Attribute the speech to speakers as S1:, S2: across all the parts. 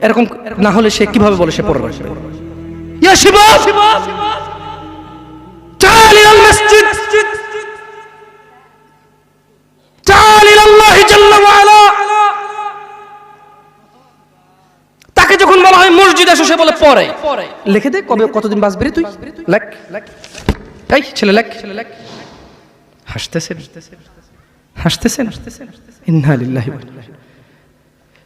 S1: এরকম না হলে সে কীভাবে বলে সে পড়ে তাকে যখন বলা হয় মসজিদ আসো সে বলে পরে। লেখে দে কবে, কতদিন বাঁচবি তুই? লেখ। এই ছেলে, লেখ। ছেলে লেখ হাসতেছেন? হাসতেছেন হাসতেছেন হাসতেছেন ইন্না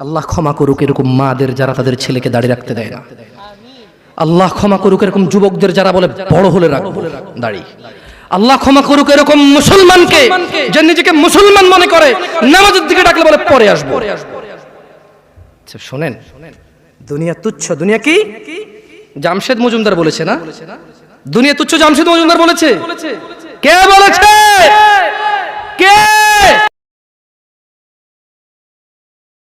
S1: আল্লাহ ক্ষমা করুক এরকম মাদের যারা তাদের ছেলেকে দাঁড়িয়ে রাখতে দেয় না। আল্লাহ ক্ষমা করুক এরকম যুবকদের যারা বলে বড় হলে রাখব দাড়ি। আল্লাহ ক্ষমা করুক এরকম মুসলমানকে যে নিজেকে মুসলমান মনে করে নামাজের দিকে ডাকলে বলে পরে আসব। আচ্ছা, শোনেন দুনিয়া তুচ্ছ দুনিয়া কি? জামশেদ মজুমদার বলেছে না? দুনিয়া তুচ্ছ জামশেদ মজুমদার বলেছে? কে বলেছে?